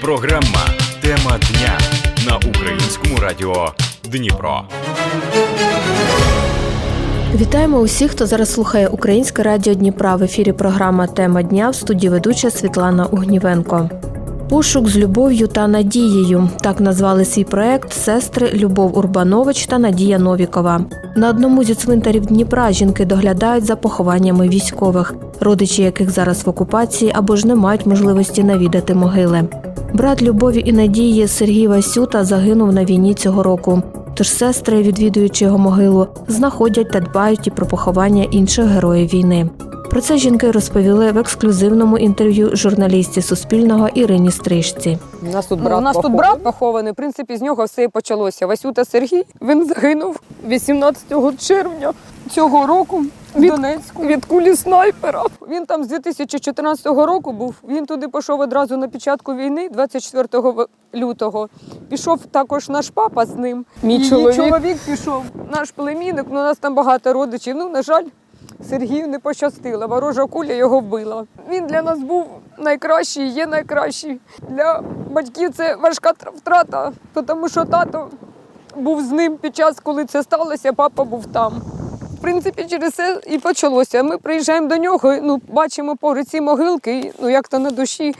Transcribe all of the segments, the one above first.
Програма Тема дня на українському радіо Дніпро. Вітаємо усіх, хто зараз слухає Українське радіо Дніпра. В ефірі програма Тема дня в студії ведуча Світлана Угнівенко. Пошук з любов'ю та надією так назвали свій проект сестри Любов Урбанович та Надія Новікова. На одному зі цвинтарів Дніпра жінки доглядають за похованнями військових, родичі яких зараз в окупації або ж не мають можливості навідати могили. Брат Любові і Надії Сергій Васюта загинув на війні цього року. Тож сестри, відвідуючи його могилу, знаходять та дбають і про поховання інших героїв війни. Про це жінки розповіли в ексклюзивному інтерв'ю журналістці Суспільного Ірині Стрижці. У нас тут Ну, у нас тут брат похований. В принципі, з нього все і почалося. Васюта Сергій він загинув 18 червня цього року в Донецьку від кулі снайпера. Він там з 2014 року був. Він туди пішов одразу на початку війни, 24 в- лютого. Пішов також наш папа з ним. Мій Її чоловік. чоловік пішов. Наш племінник. Ну, у нас там багато родичів. Ну, на жаль. Сергію не пощастило, ворожа куля його вбила. Він для нас був найкращий, є найкращий. Для батьків це важка втрата, тому що тато був з ним під час, коли це сталося, папа був там. В принципі, через це і почалося. Ми приїжджаємо до нього, ну, бачимо поруч ці могилки, ну як то на душі.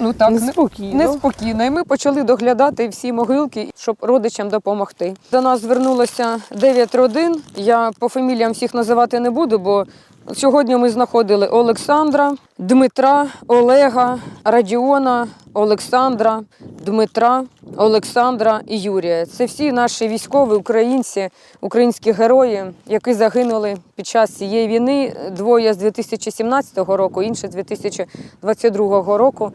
Ну так, Неспокійно. Неспокійно. І ми почали доглядати всі могилки, щоб родичам допомогти. До нас звернулося 9 родин. Я по фаміліям всіх називати не буду, бо сьогодні ми знаходили Олександра, Дмитра, Олега, Радіона, Олександра, Дмитра, Олександра і Юрія. Це всі наші військові, українці, українські герої, які загинули під час цієї війни. Двоє з 2017 року, інші з 2022 року.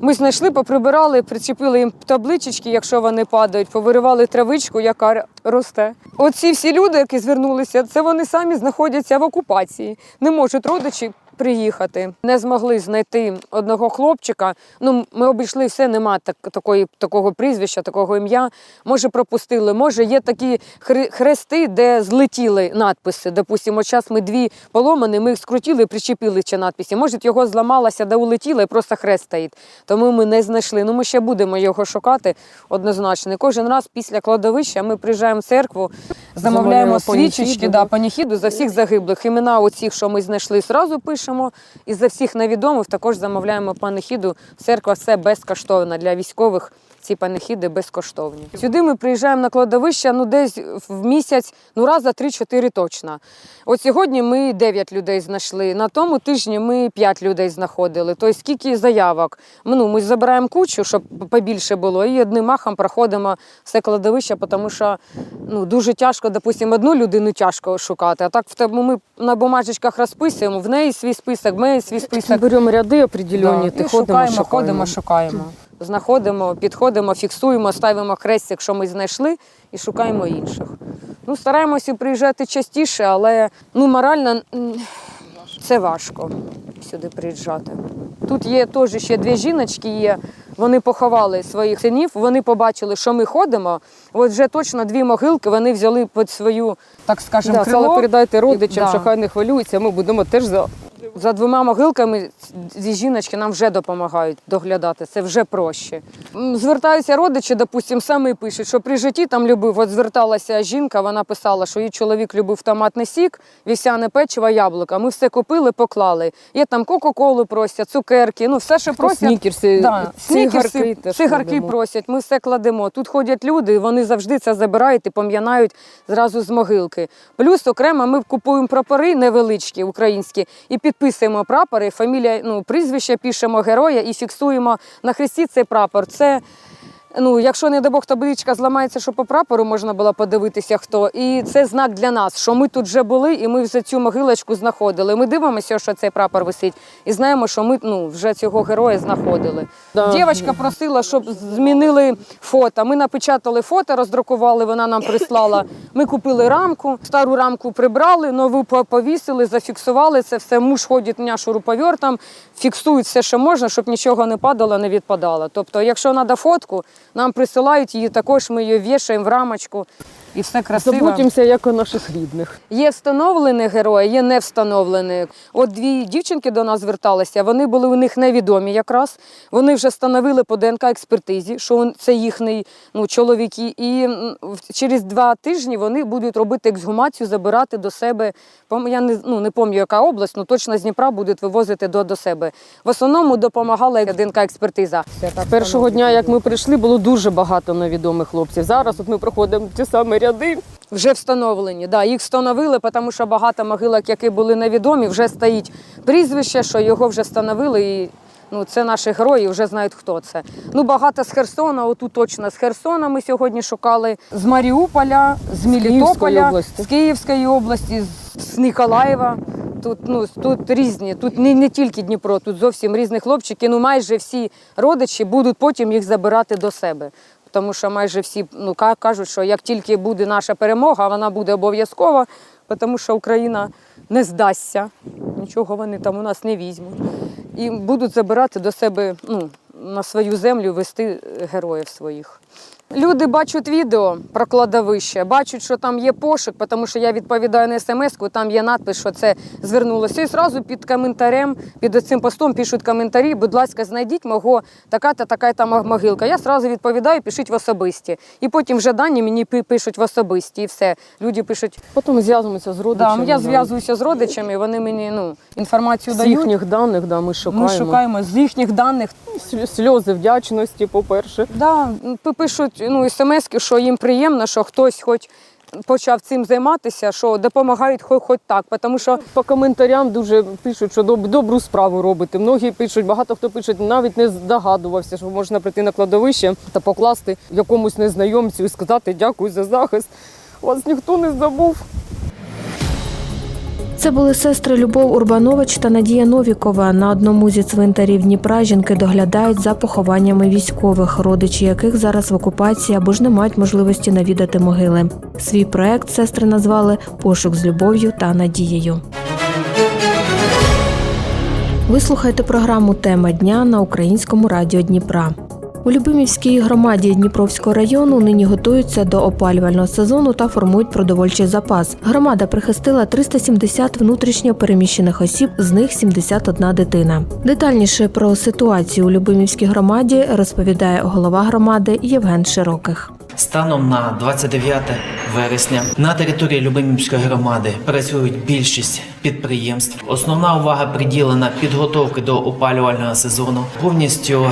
Ми знайшли, поприбирали, причепили їм табличечки, якщо вони падають, повиривали травичку, яка росте. Оці всі люди, які звернулися, це вони самі знаходяться в окупації, не можуть родичі. Приїхати не змогли знайти одного хлопчика. Ну ми обійшли все, нема так, такої, такого прізвища, такого ім'я. Може, пропустили. Може, є такі хре- хрести, де злетіли надписи. Допустимо, час ми дві поломані, ми їх скрутили, причепили ці надписи. Може, його зламалося, де улетіло, і просто хрест стоїть. Тому ми не знайшли. Ну ми ще будемо його шукати однозначно. І кожен раз після кладовища ми приїжджаємо в церкву, замовляємо Замовляємо свічечки, паніхіду, да, паніхіду за всіх загиблих. Імена оцих, що ми знайшли, зразу пишемо. І за всіх невідомих також замовляємо паніхіду. Церква все безкоштовна для військових. Ці панихіди безкоштовні. Сюди ми приїжджаємо на кладовище ну десь в місяць, ну раз за 3-4 точно. От сьогодні ми 9 людей знайшли. На тому тижні ми 5 людей знаходили. Тобто скільки заявок. Ми, Ну, ми забираємо кучу, щоб побільше було, і одним махом проходимо все кладовище, тому що ну, дуже тяжко, допустимо, одну людину тяжко шукати. А так в тебе ми на бумажечках розписуємо, в неї свій список, в неї свій список. Беремо ряди определені, Да, ти і ходимо, шукаємо, шукаємо. ходимо, шукаємо. Знаходимо, підходимо, фіксуємо, ставимо хрестик, що ми знайшли, і шукаємо інших. Ну, стараємося приїжджати частіше, але ну, морально це важко сюди приїжджати. Тут є теж ще дві жіночки, є. Вони поховали своїх синів, вони побачили, що ми ходимо. От вже точно дві могилки вони взяли під свою, так скажемо, Да, крило. передайте родичам, Да. що хай не хвилюються, ми будемо теж за. За двома могилками ці жіночки нам вже допомагають доглядати. Це вже проще. Звертаються родичі, допустимо, самі пишуть, що при житті там любив. От зверталася жінка, вона писала, що її чоловік любив томатний сік, вівсяне печиво, яблука. Ми все купили, поклали. Є там кока-колу просять, цукерки, ну все, що просять. Снікерси, Да, снікерси, теж цигарки просять, ми все кладемо. Тут ходять люди, вони завжди це забирають і пом'янають зразу з могилки. Плюс окремо ми купуємо прапори невеличкі, українські, і підписуємо прапори, фамілія, ну, прізвище пишемо героя і фіксуємо на хресті цей прапор. Це Ну, якщо не дай Бог табличка зламається, що по прапору можна було подивитися, хто. І це знак для нас, що ми тут вже були, і ми вже цю могилочку знаходили. Ми дивимося, що цей прапор висить, і знаємо, що ми ну, вже цього героя знаходили. Да. Дівчинка просила, щоб змінили фото. Ми напечатали фото, роздрукували, вона нам прислала. Ми купили рамку, стару рамку прибрали, нову по- повісили, зафіксували це все. Муж ходить мене шуруповертом, фіксують все, що можна, щоб нічого не падало, не відпадало. Тобто, якщо треба фотку, нам присилають її, також ми її вішаємо в рамочку. І все красиво. Заботимося як о наших рідних. Є встановлені герої, є не встановлені. От дві дівчинки до нас зверталися, вони були у них невідомі якраз. Вони вже встановили по ДНК експертизі, що це їхні ну, чоловіки. І через два тижні вони будуть робити ексгумацію, забирати до себе. Я не, ну, не пам'ятаю, яка область, ну точно з Дніпра будуть вивозити до, до себе. В основному допомагала ДНК експертиза. Першого дня, як ми прийшли, було дуже багато невідомих хлопців. Зараз от ми проходимо ті самі ряди. Вже встановлені. Да, їх встановили, тому що багато могилок, які були невідомі, вже стоїть прізвище, що його вже встановили. І ну, це наші герої, вже знають, хто це. Ну, багато з Херсона, отут точно з Херсона ми сьогодні шукали, з Маріуполя, з Мелітополя, області. з Київської області, з- з Ніколаєва. Тут, ну, тут різні, тут не, не тільки Дніпро, тут зовсім різні хлопчики. Ну, майже всі родичі будуть потім їх забирати до себе. Тому що майже всі ну, кажуть, що як тільки буде наша перемога, вона буде обов'язкова, тому що Україна не здасться, нічого вони там у нас не візьмуть. І будуть забирати до себе ну, на свою землю, вести е, героїв своїх. Люди бачать відео про кладовище, бачать, що там є пошук, тому що я відповідаю на смс-ку, там є надпис, що це звернулося. І зразу під коментарем, під цим постом пишуть коментарі, будь ласка, знайдіть мого така-та, така-та могилка. Я зразу відповідаю, пишіть в особисті. І потім вже дані мені пишуть в особисті, і все. Люди пишуть, Потім зв'язуємося з да, родичами. я зв'язуюся з родичами, вони мені ну, інформацію з дають. їхніх даних, да, ми шукаємо. Ми шукаємо з їхніх даних. Сльози вдячності, по-перше. Да, пишуть ну, смс, що їм приємно, що хтось хоч почав цим займатися, що допомагають хоч, хоч так. Тому що По коментарям дуже пишуть, що доб- добру справу робите. Многі пишуть, багато хто пише, навіть не здогадувався, що можна прийти на кладовище та покласти якомусь незнайомцю і сказати дякую за захист. Вас ніхто не забув. Це були сестри Любов Урбанович та Надія Новікова. На одному зі цвинтарів Дніпра жінки доглядають за похованнями військових, родичі яких зараз в окупації або ж не мають можливості навідати могили. Свій проект сестри назвали Пошук з любов'ю та надією. Ви слухаєте програму Тема дня на українському радіо Дніпра. У Любимівській громаді Дніпровського району нині готуються до опалювального сезону та формують продовольчий запас. Громада прихистила 370 внутрішньо переміщених осіб, з них 71 дитина. Детальніше про ситуацію у Любимівській громаді розповідає голова громади Євген Широких. Станом на 29 вересня на території Любимівської громади працюють більшість підприємств. Основна увага приділена підготовки до опалювального сезону. Повністю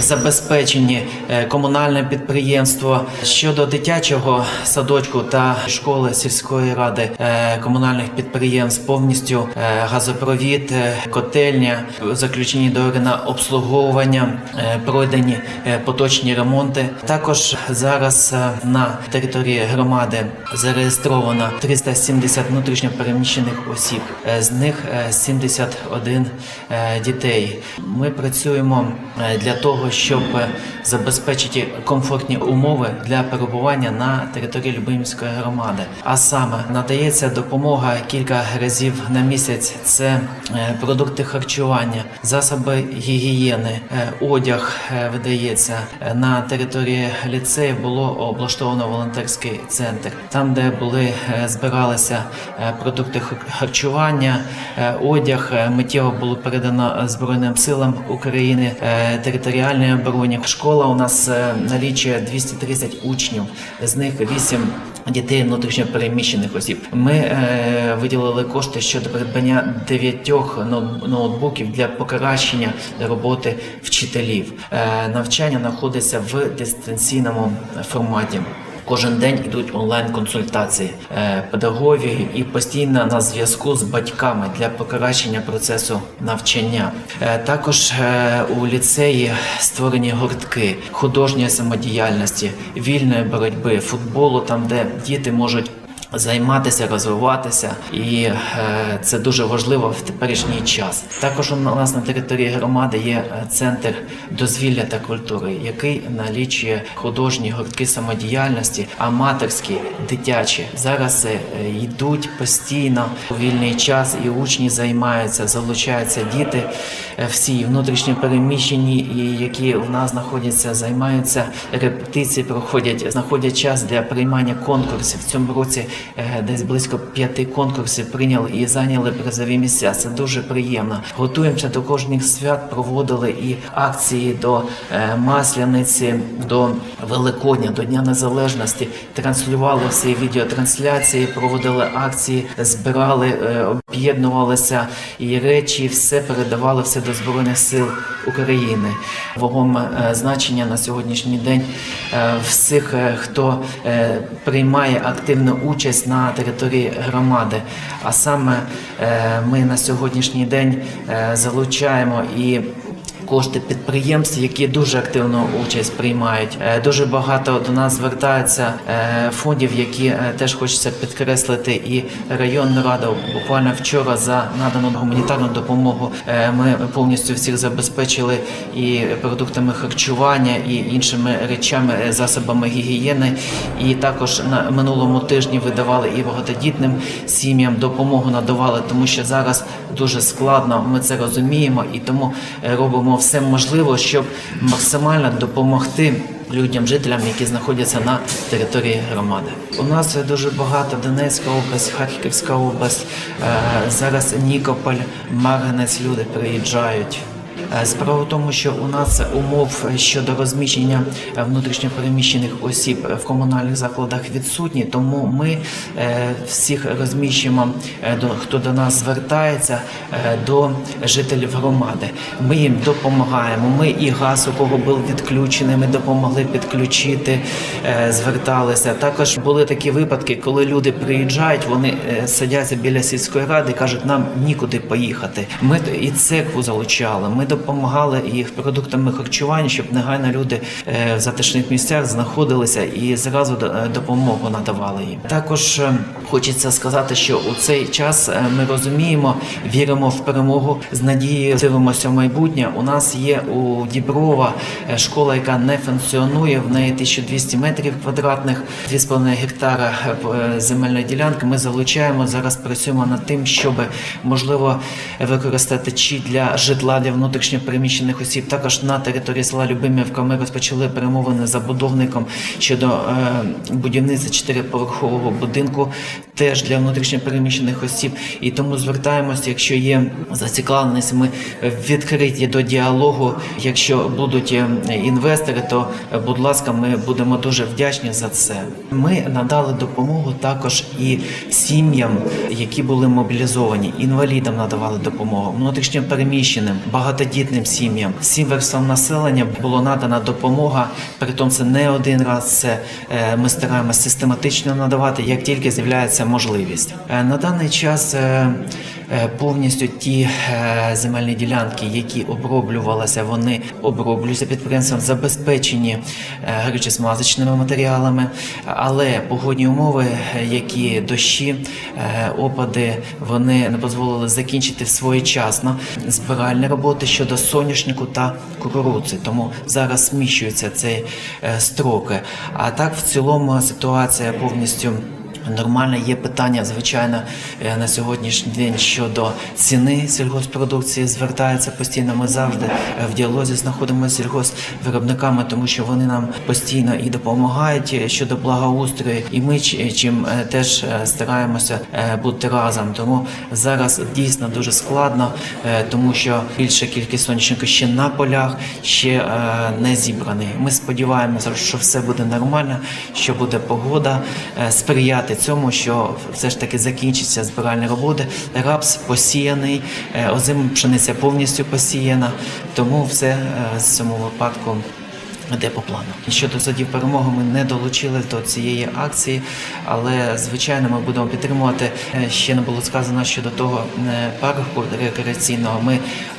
забезпечені е, комунальне підприємство щодо дитячого садочку та школи сільської ради е, комунальних підприємств. Повністю е, газопровід, котельня, заключені договори на обслуговування, пройдені поточні ремонти. Також зараз на території громади зареєстровано 370 внутрішньопереміщених осіб, з них е, 71 е, дітей. Ми працюємо для того, щоб е, забезпечити комфортні умови для перебування на території Любимської громади. А саме надається допомога кілька разів на місяць. Це е, продукти харчування, засоби гігієни, е, одяг видається на території ліцею. Було облаштовано волонтерський центр, там, де були збиралися продукти харчування, одяг миттєво було передано Збройним силам України, е, територіальній обороні. Школа у нас е, налічує 230 учнів, з них 8 Дітей внутрішньо переміщених осіб. Ми е, виділили кошти щодо придбання дев'ятьох ноутбуків для покращення роботи вчителів. Е, навчання знаходиться в дистанційному форматі. Кожен день йдуть онлайн-консультації е, педагогів і постійно на зв'язку з батьками для покращення процесу навчання. Е, Також е, у ліцеї створені гуртки художньої самодіяльності, вільної боротьби, футболу, там де діти можуть Займатися, розвиватися, і е, це дуже важливо в теперішній час. Також у нас на території громади є е, центр дозвілля та культури, який налічує художні гуртки самодіяльності, аматорські, дитячі. Зараз е, йдуть постійно у вільний час, і учні займаються, залучаються діти, всі внутрішньо переміщені, які в нас знаходяться, займаються репетиції, проходять, знаходять час для приймання конкурсів. В цьому році десь близько п'яти конкурсів прийняли і зайняли призові місця. Це дуже приємно. Готуємося до кожних свят, проводили і акції до е, Масляниці, до Великодня, до Дня Незалежності. Транслювали всі відеотрансляції, проводили акції, збирали, е, об'єднувалися і речі, все передавали все до Збройних сил України. Вагоме е, значення на сьогоднішній день е, всіх, е, хто е, приймає активну участь на території громади. А саме е, ми на сьогоднішній день е, залучаємо і Кошти підприємств, які дуже активну участь приймають. Е, Дуже багато до нас звертаються е, фондів, які е, теж хочеться підкреслити. І районна рада буквально вчора за надану гуманітарну допомогу ми повністю всіх забезпечили і продуктами харчування, і іншими речами, засобами гігієни. І також на минулому тижні видавали і багатодітним сім'ям допомогу надавали, тому що зараз дуже складно. Ми це розуміємо і тому робимо все можливе, щоб максимально допомогти. Людям, жителям, які знаходяться на території громади, у нас дуже багато Донецька область, Харківська область. е, Зараз Нікополь, Марганець. Люди приїжджають. Е, Справа в тому, що у нас умов щодо розміщення е, внутрішньопереміщених осіб в комунальних закладах відсутні, тому ми е, всіх розміщуємо, хто до нас звертається, до жителів громади. Ми їм допомагаємо. Ми і газ, у кого був відключений, ми допомогли підключити, зверталися. Також були такі випадки, коли люди приїжджають, вони сидяться біля сільської ради і кажуть, нам нікуди поїхати. Ми і церкву залучали. Ми допомагали їх продуктами харчування, щоб негайно люди е, в затишних місцях знаходилися і зразу е, допомогу надавали їм. Також е, хочеться сказати, що у цей час ми розуміємо, віримо в перемогу з надією дивимося в майбутнє. У нас є у Діброва школа, яка не функціонує. В неї 1200 метрів квадратних, 2,5 гектара земельної ділянки. Ми залучаємо зараз. Працюємо над тим, щоб можливо використати чи для житла для внутрішньо переміщених осіб. Також на території села Любимівка ми розпочали перемовини з забудовником щодо е, будівництва чотириповерхового будинку, теж для внутрішньо переміщених осіб. І тому звертаємося, якщо є зацікавленість, ми відкриті до діалогу. Якщо будуть е, інвестори, то е, будь ласка, ми будемо дуже вдячні за це. Ми надали допомогу також і сім'ям, які були мобілізовані, інвалідам надавали допомогу, внутрішньо переміщеним, багатодітним сім'ям, всім верствам населення була надана допомога. Притом це не один раз. Це е, ми стараємося систематично надавати, як тільки з'являється можливість. Е, На даний час е, повністю ті земельні ділянки, які оброблювалися, вони оброблюються підприємством, забезпечені е, горюче-смазочними матеріалами, але погодні умови, які дощі, е, опади, вони не дозволили закінчити своєчасно збиральні роботи щодо соняшнику та кукурудзи. Тому зараз зміщуються ці е, строки. А так в цілому ситуація повністю. Нормально є питання, звичайно, е, на сьогоднішній день щодо ціни сільгоспродукції. Звертаються постійно. Ми завжди е, в діалозі знаходимося з сільгоспвиробниками, тому що вони нам постійно і допомагають е, щодо благоустрою, і ми чим теж стараємося бути разом. Тому зараз дійсно дуже складно, тому що більша кількість сонячника ще на полях, ще не зібраний. Ми сподіваємося, що все буде нормально, що буде погода е, сприяти цьому, що все ж таки закінчиться збиральні роботи. Рапс посіяний, е, озима пшениця повністю посіяна, тому все е, з цьому випадку. Йде по плану. Щодо садів перемоги, ми не долучили до цієї акції, але звичайно ми будемо підтримувати. Е, Ще не було сказано щодо того парку рекреаційного. Ми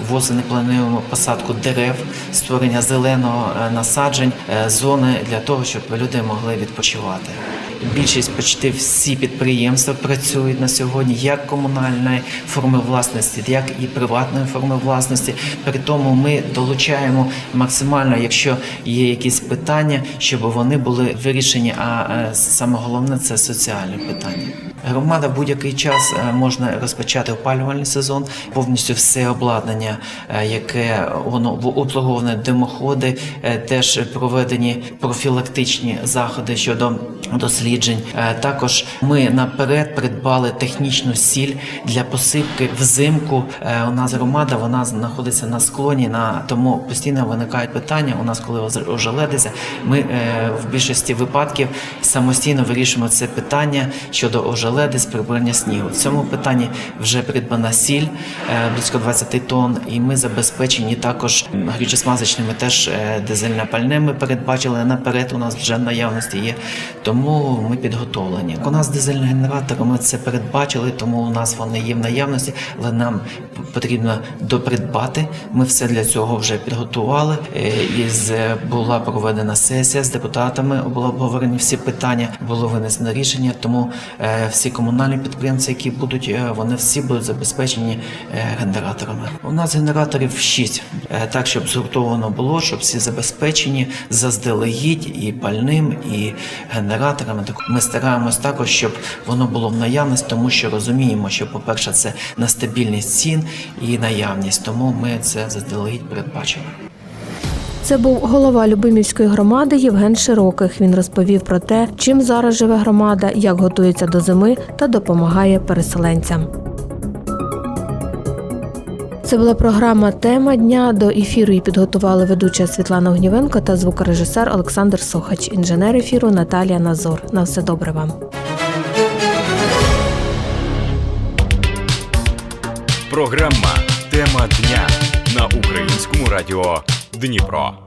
восени плануємо посадку дерев, створення зеленого насаджень, зони для того, щоб люди могли відпочивати. Більшість почти всі підприємства працюють на сьогодні як комунальної форми власності, як і приватної форми власності. При тому ми долучаємо максимально, якщо є якісь питання, щоб вони були вирішені. А е, саме головне це соціальні питання. Громада будь-який час е, можна розпочати опалювальний сезон, повністю все обладнання, е, яке воно обслуговане димоходи, е, теж проведені профілактичні заходи щодо досліджень. Також ми наперед придбали технічну сіль для посипки взимку. У нас громада вона знаходиться на склоні, на тому постійно виникають питання. У нас, коли ожеледиться, ми в більшості випадків самостійно вирішуємо це питання щодо ожеледиць, прибирання снігу. В цьому питанні вже придбана сіль е, близько 20 тонн, і ми забезпечені також м, горючосмазочними теж е, дизельне пальне. Ми передбачили наперед. У нас вже наявності є. Тому ми підготовлені. У нас дизельний генератор, ми це передбачили, тому у нас вони є в наявності, але нам потрібно допридбати. Ми все для цього вже підготували. Е, е, була проведена сесія з депутатами, було обговорені всі питання, було винесено рішення. Тому е, всі комунальні підприємці, які будуть, е, вони всі будуть забезпечені е, генераторами. У нас генераторів 6, так щоб згуртовано було, щоб всі забезпечені заздалегідь і пальним, і генераторами. Так Ми стараємось також, щоб воно було в наявності, тому що розуміємо, що, по-перше, це на стабільність цін і наявність. Тому ми це заздалегідь передбачили. Це був голова Любимівської громади Євген Широких. Він розповів про те, чим зараз живе громада, як готується до зими та допомагає переселенцям. Це була програма Тема дня. До ефіру її підготували ведуча Світлана Огнівенко та звукорежисер Олександр Сохач, інженер ефіру Наталія Назор. На все добре вам. Програма Тема дня на українському радіо Дніпро.